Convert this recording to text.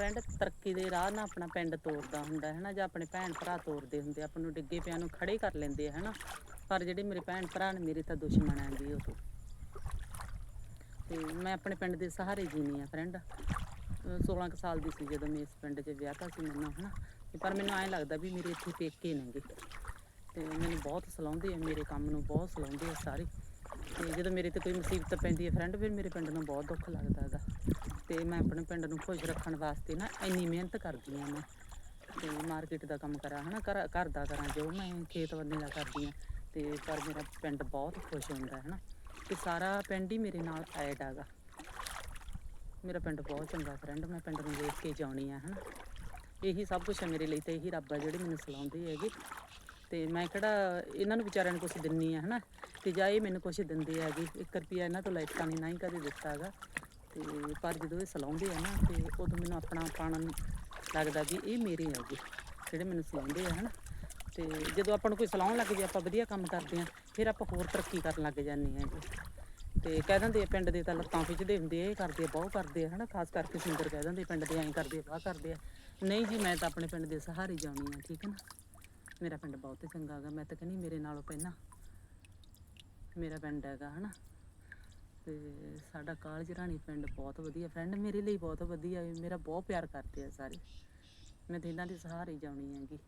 Friend ਤਰੱਕੀ ਦੇ ਰਾਹ ਨਾਲ ਆਪਣਾ ਪਿੰਡ ਤੋਰਦਾ ਹੁੰਦਾ ਹੈ ਨਾ ਜਾਂ ਆਪਣੇ ਭੈਣ ਭਰਾ ਤੋਰਦੇ ਹੁੰਦੇ ਆ, ਆਪਾਂ ਨੂੰ ਡਿੱਗੇ ਪਿਆਂ ਨੂੰ ਖੜੇ ਕਰ ਲੈਂਦੇ ਆ ਹੈ ਨਾ ਪਰ ਜਿਹੜੇ ਮੇਰੇ ਭੈਣ ਭਰਾ ਨੇ ਮੇਰੇ ਤਾਂ ਦੁਸ਼ਮਣ ਆਂ ਜੀ ਉਹ। ਤੇ ਮੈਂ ਆਪਣੇ ਪਿੰਡ ਦੇ ਸਹਾਰੇ ਜੀਨੀ ਆ ਫਰੈਂਡ 16 ਕੁ ਸਾਲ ਦੀ ਸੀ ਜਦੋਂ ਮੈਂ ਇਸ ਪਿੰਡ 'ਚ ਵਿਆਹਤਾ ਸੀ ਮੈਨੂੰ ਹਨਾ। ਤੇ ਪਰ ਮੈਨੂੰ ਐਂ ਲੱਗਦਾ ਵੀ ਮੇਰੇ ਇੱਥੇ ਪੇਕੇ ਨੇਗੇ। ਤੇ ਮੈਨੂੰ ਬਹੁਤ ਸਲਾਉਂਦੇ ਆ ਮੇਰੇ ਕੰਮ ਨੂੰ ਬਹੁਤ ਸਲਾਉਂਦੇ ਆ ਸਾਰੇ। ਤੇ ਜਦੋਂ ਮੇਰੇ ਤੇ ਕੋਈ ਮੁਸੀਬਤ ਪੈਂਦੀ ਹੈ ਫਰੈਂਡ ਫਿਰ ਮੇਰੇ ਪਿੰਡ ਨੂੰ ਬਹੁਤ ਦੁੱਖ ਲੱਗਦਾ ਹੈਗਾ। ਤੇ ਮੈਂ ਆਪਣੇ ਪਿੰਡ ਨੂੰ ਖੁਸ਼ ਰੱਖਣ ਵਾਸਤੇ ਨਾ ਇੰਨੀ ਮਿਹਨਤ ਕਰਦੀ ਆ ਮੈਂ। ਤੇ ਮਾਰਕੀਟ ਦਾ ਕੰਮ ਕਰਾਂ, ਹਨਾ, ਘਰ ਘਰ ਦਾ ਕਰਾਂ ਜੋ ਮੈਂ, ਖੇਤ ਬੰਦੇ ਦਾ ਕਰਦੀ ਆ ਤੇ ਪਰ ਮੇਰਾ ਪਿੰਡ ਬਹੁਤ ਖੁਸ਼ ਹੁੰਦਾ ਹੈ ਹਨਾ। ਤੇ ਸਾਰਾ ਪਿੰਡ ਹੀ ਮੇਰੇ ਨਾਲ ਐਡ ਹੈਗਾ। ਮੇਰਾ ਪਿੰਡ ਬਹੁਤ ਚੰਗਾ ਫਰੈਂਡ ਮੈਂ ਪਿੰਡ ਨੂੰ ਵੇਖ ਕੇ ਜਾਣੀ ਆ, ਹਨਾ। ਇਹੀ ਸਭ ਕੁਝ ਹੈ ਮੇਰੇ ਲਈ ਤਾਂ ਇਹੀ ਰੱਬ ਆ ਜਿਹੜੇ ਮੈਨੂੰ ਸਲਾਉਂਦੇ ਹੈਗੇ। ਤੇ ਮੈਂ ਕਿਹੜਾ ਇਹਨਾਂ ਨੂੰ ਵਿਚਾਰਿਆਂ ਨੂੰ ਕੁਝ ਦਿੰਨੀ ਆ, ਹਨਾ। ਤੇ ਜਾਂ ਇਹ ਮੈਨੂੰ ਕੁਝ ਦਿੰਦੇ ਹੈਗੇ 1 ਰੁਪਿਆ ਇਹਨਾਂ ਤੋਂ ਲੈਤਾ ਨਹੀਂ ਨਾ ਹੀ ਕਦੇ ਦਿੱਤਾ ਹੈਗਾ। ਤੇ ਪਰ ਜਦੋਂ ਇਹ ਸਲਾਉਂਦੇ ਆ ਨਾ, ਤੇ ਉਦੋਂ ਮੈਨੂੰ ਆਪਣਾ ਪਾਣ ਲੱਗਦਾ ਵੀ ਇਹ ਮੇਰੇ ਆ ਜੀ, ਜਿਹੜੇ ਮੈਨੂੰ ਸਲਾਉਂਦੇ ਆ, ਹਨਾ। ਤੇ ਜਦੋਂ ਆਪਾਂ ਨੂੰ ਕੋਈ ਸਲਾਉਣ ਲੱਗ ਜੇ, ਆਪਾਂ ਵਧੀਆ ਕੰਮ ਕਰਦੇ ਆ, ਫਿਰ ਆਪਾਂ ਹੋਰ ਤਰੱਕੀ ਕਰਨ ਲੱਗ ਜਾਂਦੇ ਆ ਜੀ। ਤੇ ਕਹਿ ਦਿੰਦੇ ਆ ਪਿੰਡ ਦੇ ਤਾਂ ਲੱਤਾਂ ਖਿੱਚਦੇ ਹੁੰਦੇ ਆ, ਇਹ ਕਰਦੇ ਆ, ਬਹੁ ਕਰਦੇ ਆ, ਹਨਾ। ਖਾਸ ਕਰਕੇ ਸਿੰਗਰ ਕਹਿ ਦਿੰਦੇ ਪਿੰਡ ਦੇ ਐਂ ਕਰਦੇ ਆ ਬਾਹ ਕਰਦੇ ਆ। ਨਹੀਂ ਜੀ, ਮੈਂ ਤਾਂ ਆਪਣੇ ਪਿੰਡ ਦੇ ਸਹਾਰੇ ਜਾਣੀ ਆ, ਠੀਕ ਹੈ ਨਾ। ਮੇਰਾ ਪਿੰਡ ਬਹੁਤ ਚੰਗਾ ਹੈਗਾ ਮੈਂ ਤਾਂ ਕਹਿੰਦੀ ਮੇਰੇ ਨਾਲੋਂ ਪਹਿਲਾਂ ਮੇਰਾ ਪਿੰਡ ਹੈਗਾ, ਹਨਾ। ਤੇ ਸਾਡਾ ਕਾਲਜ ਰਾਣੀ ਪਿੰਡ ਬਹੁਤ ਵਧੀਆ ਫਰੈਂਡ ਮੇਰੇ ਲਈ ਬਹੁਤ ਵਧੀਆ, ਮੇਰਾ ਬਹੁਤ ਪਿਆਰ ਕਰਦੇ ਆ ਸਾਰੇ। ਮੈਂ ਤੇ ਇਹਨਾਂ ਦੇ ਸਹਾਰੇ ਜਾਣੀ ਹੈਗੀ।